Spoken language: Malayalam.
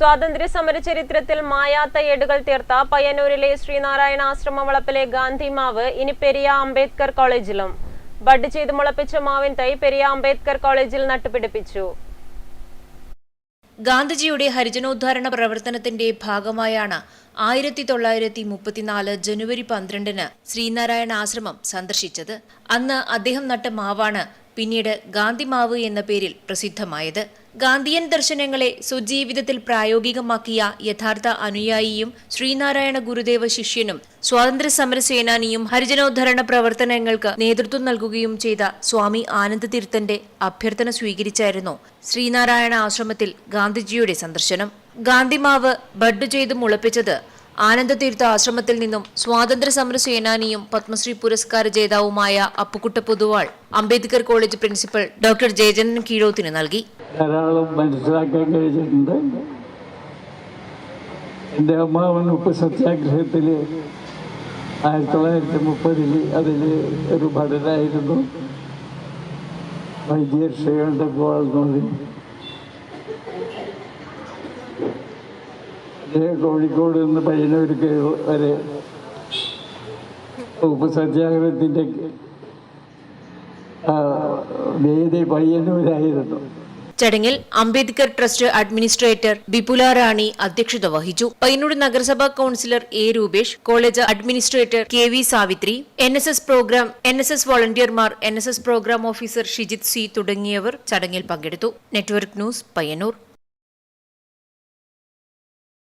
സ്വാതന്ത്ര്യ സമര ചരിത്രത്തിൽ മായാത്ത ഏടുകൾ തീർത്ത പയ്യന്നൂരിലെ ശ്രീനാരായണ ആശ്രമ വളപ്പിലെ ഗാന്ധി മാവ് ഇനി പെരിയ അംബേദ്കർ കോളേജിലും. ബഡ് ചെയ്ത് മുളപ്പിച്ച മാവിൻ തൈ പെരിയ അംബേദ്കർ കോളേജിൽ നട്ടുപിടിപ്പിച്ചു. ഗാന്ധിജിയുടെ ഹരിജനോദ്ധാരണ പ്രവർത്തനത്തിന്റെ ഭാഗമായാണ് ആയിരത്തി തൊള്ളായിരത്തി മുപ്പത്തിനാല് ജനുവരി പന്ത്രണ്ടിന് ശ്രീനാരായണ ആശ്രമം സന്ദർശിച്ചത്. അന്ന് അദ്ദേഹം നട്ട മാവാണ് പിന്നീട് ഗാന്ധി മാവ് എന്ന പേരിൽ പ്രസിദ്ധമായത്. ഗാന്ധിയൻ ദർശനങ്ങളെ സ്വജീവിതത്തിൽ പ്രായോഗികമാക്കിയ യഥാർത്ഥ അനുയായിയും ശ്രീനാരായണ ഗുരുദേവ ശിഷ്യനും സ്വാതന്ത്ര്യ സമര സേനാനിയും ഹരിജനോദ്ധരണ പ്രവർത്തനങ്ങൾക്ക് നേതൃത്വം നൽകുകയും ചെയ്ത സ്വാമി ആനന്ദ തീർത്ഥന്റെ അഭ്യർത്ഥന സ്വീകരിച്ചായിരുന്നു ശ്രീനാരായണ ആശ്രമത്തിൽ ഗാന്ധിജിയുടെ സന്ദർശനം. ഗാന്ധിമാവ് ബഡ് ചെയ്ത് മുളപ്പിച്ചത് ആനന്ദതീർത്ഥ ആശ്രമത്തിൽ നിന്നും സ്വാതന്ത്ര്യ സമര സേനാനിയും പത്മശ്രീ പുരസ്കാര ജേതാവുമായ Appukutta Poduval Ambedkar college principal doctor Jayachandran കീഴോത്തിന് നൽകി. ധാരാളം മനസ്സിലാക്കാൻ കഴിഞ്ഞിട്ടുണ്ട്. എന്റെ അമ്മാവൻ ഉപ്പ് സത്യാഗ്രഹത്തിൽ ആയിരത്തി തൊള്ളായിരത്തി മുപ്പതിൽ അതിൽ ഒരു ഭടനായിരുന്നു വൈദ്യർ ശ്രീകണ്ഠ ഗോൾനോടി കോഴിക്കോട് നിന്ന് പയ്യന്നൂർക്ക് വരെ ഉപ്പ് സത്യാഗ്രഹത്തിന്റെ വേദി പയ്യന്നൂരായിരുന്നു. ചടങ്ങിൽ അംബേദ്കർ ട്രസ്റ്റ് അഡ്മിനിസ്ട്രേറ്റർ ബിപുല റാണി അധ്യക്ഷത വഹിച്ചു. പയ്യന്നൂർ നഗരസഭാ councillor A Rupesh college administrator K V Savitri N S S program N S S വോളണ്ടിയർമാർ N S S program officer Shijith C തുടങ്ങിയവർ ചടങ്ങിൽ പങ്കെടുത്തു. Network news Payyanur.